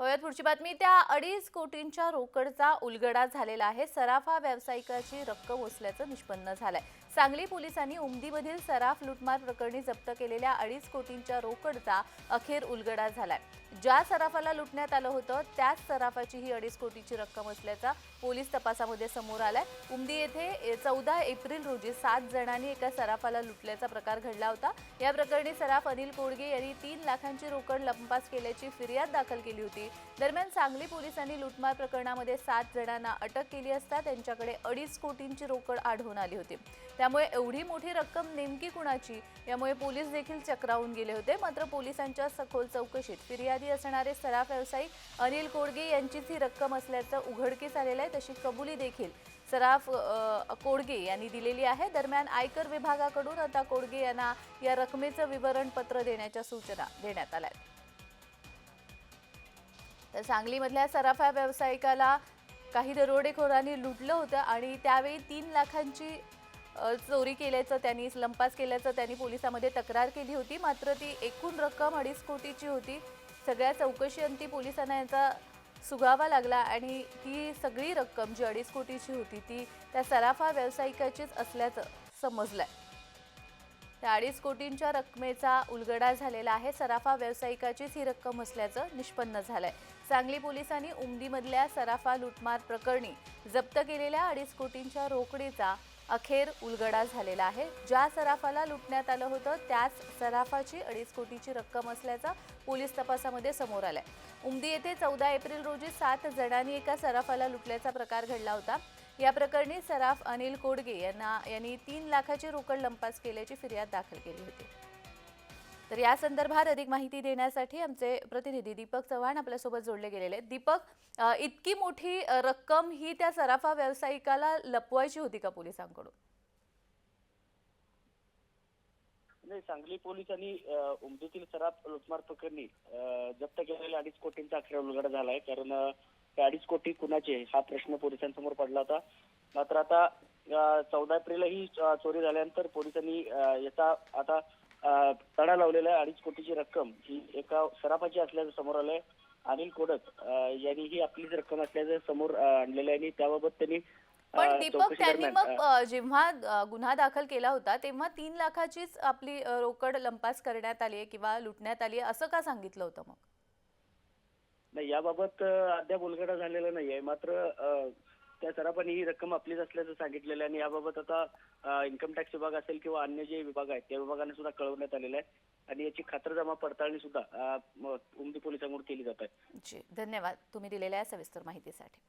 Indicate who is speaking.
Speaker 1: होयात पुढची बातमी. त्या अडीच कोटींच्या रोकडचा उलगडा झालेला आहे. सराफा व्यावसायिकाची रक्कम असल्याचं निष्पन्न झालंय. सांगली पोलिसांनी उमदीमधील सराफ लुटमार प्रकरणी जप्त केलेल्या अडीच कोटींच्या रोकडचा अखेर उलगडा झालाय. ज्या सराफाला लुटण्यात आलं होतं त्याच सराफाची ही अडीच कोटीची रक्कम असल्याचा पोलीस तपासामध्ये समोर आलाय. उमदी येथे चौदा एप्रिल रोजी सात जणांनी एका सराफाला लुटल्याचा प्रकार घडला होता. या प्रकरणी सराफ अनिल कोडगे यांनी तीन लाखांची रोकड लंपास केल्याची फिर्याद दाखल केली होती. दरम्यान सांगली पोलिसांनी लुटमार प्रकरणामध्ये सात जणांना अटक केली असता त्यांच्याकडे अडीच कोटींची रोकड आढळून आली होती. त्यामुळे एवढी मोठी रक्कम नेमकी कुणाची? यामुळे पोलीस देखील चक्रावून गेले होते. मात्र पोलिसांच्या सखोल चौकशीत फिर्यादी असणारे सराफ व्यावसायिक अनिल कोडगे यांचीच ही रक्कम असल्याचं उघडकीस आलेलं आहे. तशी कबुली देखील सराफ कोडगे यांनी दिलेली आहे. दरम्यान आयकर विभागाकडून आता कोडगे यांना या रकमेचं विवरणपत्र देण्याच्या सूचना देण्यात आल्या आहेत. तर सांगलीमधल्या सराफा व्यावसायिकाला काही दरोडेखोरांनी लुटलं होतं आणि त्यावेळी तीन लाखांची चोरी केल्याचं त्यांनी लंपास केल्याचं त्यांनी पोलिसामध्ये तक्रार केली होती. मात्र ती एकूण रक्कम अडीच कोटीची होती. सगळ्या चौकशी अंती पोलिसांना याचा सुगावा लागला आणि ती सगळी रक्कम जी अडीच कोटीची होती ती त्या सराफा व्यावसायिकाचीच असल्याचं समजलं आहे त्या अडीच कोटींच्या रकमेचा उलगडा झालेला आहे. सराफा व्यावसायिकाचीच ही रक्कम असल्याचं निष्पन्न झालंय. सांगली पोलिसांनी उमदीमधल्या सराफा लुटमार प्रकरणी जप्त केलेल्या अडीच कोटींच्या रोकडीचा अखेर उलगडा झालेला आहे. ज्या सराफाला लुटण्यात आलं होतं त्याच सराफाची अडीच कोटीची रक्कम असल्याचा पोलीस तपासामध्ये समोर आलाय. उमदी येथे चौदा एप्रिल रोजी सात जणांनी एका सराफाला लुटल्याचा प्रकार घडला होता. या प्रकरणी सराफ अनिल कोडगे यांना यांनी तीन लाखाची रोकड लंपास केल्याची फिर्याद दाखल केली होती. तर या संदर्भात अधिक माहिती देण्यासाठी आमचे प्रतिनिधी दीपक चव्हाण आपल्यासोबत जोडले गेलेले आहेत. दीपक इतकी मोठी रक्कम ही त्या सराफा व्यावसायिकाला लपवायची होती का पोलिसांकडून?
Speaker 2: नाही सांगली पोलिसांनी उमदीतील सराफ लुटमार प्रकरणी जप्त केलेल्या अडीच कोटींचा अखेर उलगडा झालाय. कारण ते अडीच कोटी कुणाचे? हा प्रश्न पोलिसांसमोर पडला होता. मात्र आता चौदा एप्रिल ही चोरी झाल्यानंतर पोलिसांनी याचा आता तडा लावलेला आहे. अडीच कोटीची रक्कम ही एका सराफाची असल्याचं समोर आलंय. अनिल कोडक यांनी ही आपलीच रक्कम असल्याचं समोर आणलेलं आहे. आणि त्याबाबत त्यांनी
Speaker 1: पण दीपक त्यांनी मग जेव्हा गुन्हा दाखल केला होता तेव्हा तीन लाखाचीच आपली रोकड लंपास करण्यात आली आहे किंवा लुटण्यात आली आहे असं का सांगितलं होतं मग?
Speaker 2: नाही याबाबत अद्याप उलगडा झालेला नाहीये. मात्र त्या सराफांनी ही रक्कम आपलीच असल्याचं सांगितलेलं आहे आणि याबाबत आता इन्कम टॅक्स विभाग असेल किंवा अन्य जे विभाग आहेत त्या विभागाने सुद्धा कळवण्यात आलेलं आहे. आणि याची खातरजमा पडताळणी सुद्धा उमदी पोलिसांकडून केली जात आहे.
Speaker 1: धन्यवाद. तुम्ही दिलेल्या सविस्तर माहितीसाठी.